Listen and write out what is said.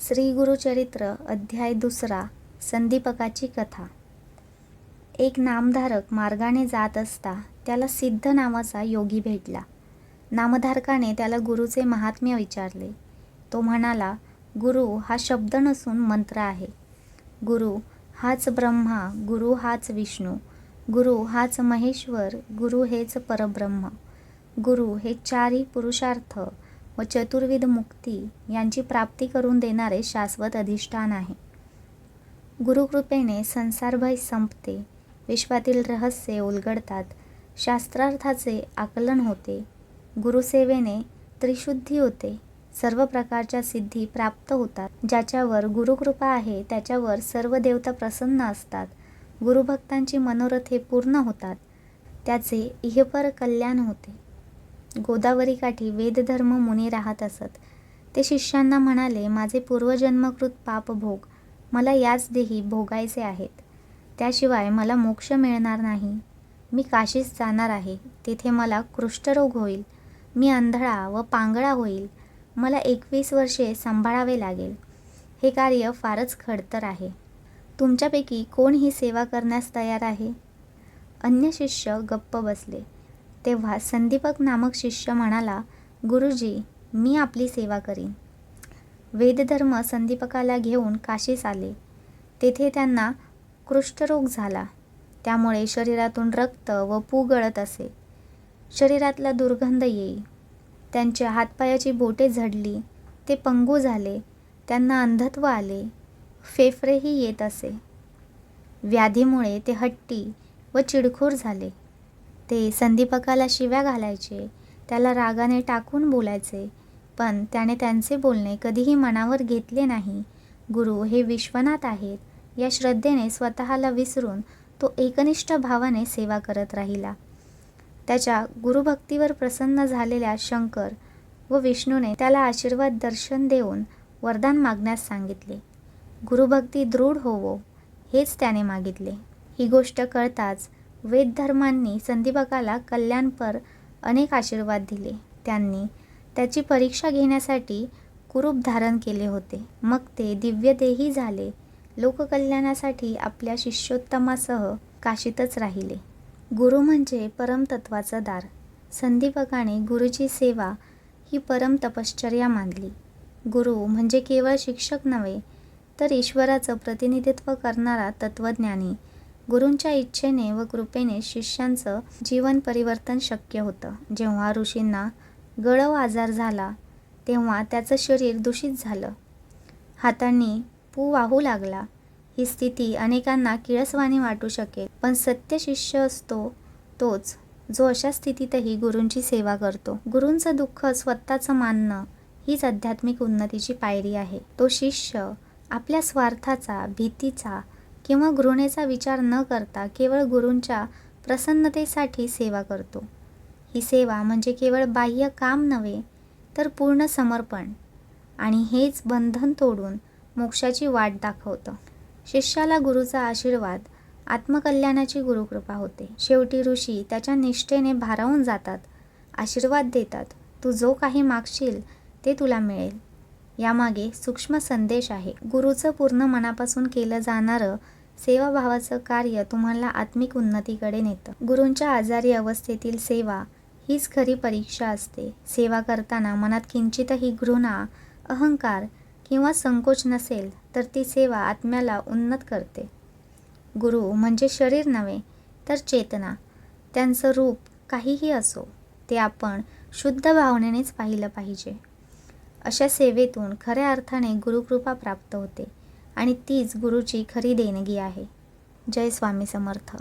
श्री गुरुचरित्र अध्याय दुसरा संदीपकाची कथा. एक नामधारक मार्गाने जात असता त्याला सिद्ध नावाचा योगी भेटला. नामधारकाने त्याला गुरुचे महात्म्य विचारले. तो म्हणाला गुरु हा शब्द नसून मंत्र आहे. गुरु हाच ब्रह्मा गुरु हाच विष्णू गुरु हाच महेश्वर गुरु हेच परब्रह्म गुरु हे चारही पुरुषार्थ व चतुर्विध मुक्ती यांची प्राप्ती करून देणारे शाश्वत अधिष्ठान आहे. गुरुकृपेने संसारभय संपते विश्वातील रहस्ये उलगडतात शास्त्रार्थाचे आकलन होते गुरुसेवेने त्रिशुद्धी होते सर्व प्रकारच्या सिद्धी प्राप्त होतात ज्याच्यावर गुरुकृपा आहे त्याच्यावर सर्व देवता प्रसन्न असतात गुरुभक्तांची मनोरथे पूर्ण होतात त्याचे इहपर कल्याण होते. गोदावरीकाठी वेदधर्म मुनी राहत असत. ते शिष्यांना म्हणाले माझे पूर्वजन्मकृत पापभोग मला याच देही भोगायचे आहेत. त्याशिवाय मला मोक्ष मिळणार नाही. मी काशीस जाणार आहे. तेथे मला कृष्ठरोग होईल. मी अंधळा व पांगळा होईल. मला एकवीस वर्षे सांभाळावे लागेल. हे कार्य फारच खडतर आहे. तुमच्यापैकी कोण ही सेवा करण्यास तयार आहे? अन्य शिष्य गप्प बसले. तेव्हा संदीपक नामक शिष्य म्हणाला गुरुजी मी आपली सेवा करीन. वेदधर्म संदीपकाला घेऊन काशीस आले. तेथे त्यांना कृष्ठरोग झाला. त्यामुळे शरीरातून रक्त व पू गळत असे. शरीरातला दुर्गंध येई. त्यांच्या हातपायाची बोटे झडली. ते पंगू झाले. त्यांना अंधत्व आले. फेफरेही येत असे. व्याधीमुळे ते हट्टी व चिडखोर झाले. ते संदीपकाला शिव्या घालायचे त्याला रागाने टाकून बोलायचे पण त्याने त्यांचे बोलणे कधीही मनावर घेतले नाही. गुरु हे विश्वनाथ आहेत. या श्रद्धेने स्वतःला विसरून तो एकनिष्ठ भावाने सेवा करत राहिला. त्याच्या गुरुभक्तीवर प्रसन्न झालेल्या शंकर व विष्णूने त्याला आशीर्वाद दर्शन देऊन वरदान मागण्यास सांगितले. गुरुभक्ती दृढ होवो हेच त्याने मागितले. ही गोष्ट कळताच वेदधर्मांनी संदीपकाला कल्याणपर अनेक आशीर्वाद दिले. त्यांनी त्याची परीक्षा घेण्यासाठी कुरूप धारण केले होते. मग ते दिव्यदेही झाले. लोककल्याणासाठी आपल्या शिष्योत्तमासह काशीतच राहिले. गुरु म्हणजे परमतत्वाचं दार. संदीपकाने गुरुची सेवा ही परम तपश्चर्या मानली. गुरु म्हणजे केवळ शिक्षक नव्हे तर ईश्वराचं प्रतिनिधित्व करणारा तत्त्वज्ञानी गुरूंच्या इच्छेने व कृपेने शिष्यांचं जीवन परिवर्तन शक्य होतं. जेव्हा ऋषींना गळव आजार झाला तेव्हा त्याचं शरीर दूषित झालं. हातांनी पू वाहू लागला. ही स्थिती अनेकांना किळसवाणी वाटू शकेल पण सत्य शिष्य असतो तोच जो अशा स्थितीतही गुरूंची सेवा करतो. गुरूंचं दुःख स्वतःचं मानणं हीच आध्यात्मिक उन्नतीची पायरी आहे. तो शिष्य आपल्या स्वार्थाचा भीतीचा किंवा घृणेचा विचार न करता केवळ गुरूंच्या प्रसन्नतेसाठी सेवा करतो. ही सेवा म्हणजे केवळ बाह्य काम नव्हे तर पूर्ण समर्पण. आणि हेच बंधन तोडून मोक्षाची वाट दाखवतं. शिष्याला गुरुचा आशीर्वाद आत्मकल्याणाची गुरुकृपा होते. शेवटी ऋषी त्याच्या निष्ठेने भारावून जातात आशीर्वाद देतात. तू जो काही मागशील ते तुला मिळेल. यामागे सूक्ष्म संदेश आहे. गुरुचं पूर्ण मनापासून केलं जाणारं सेवाभावाचं कार्य तुम्हाला आत्मिक उन्नतीकडे नेतं. गुरूंच्या आजारी अवस्थेतील सेवा हीच खरी परीक्षा असते. सेवा करताना मनात किंचितही घृणा अहंकार किंवा संकोच नसेल तर ती सेवा आत्म्याला उन्नत करते. गुरु म्हणजे शरीर नव्हे तर चेतना. त्यांचं रूप काहीही असो ते आपण शुद्ध भावनेनेच पाहिलं पाहिजे. अशा सेवेतून खऱ्या अर्थाने गुरुकृपा प्राप्त होते. आणि तीच गुरुची खरी देणगी आहे. जय स्वामी समर्थ.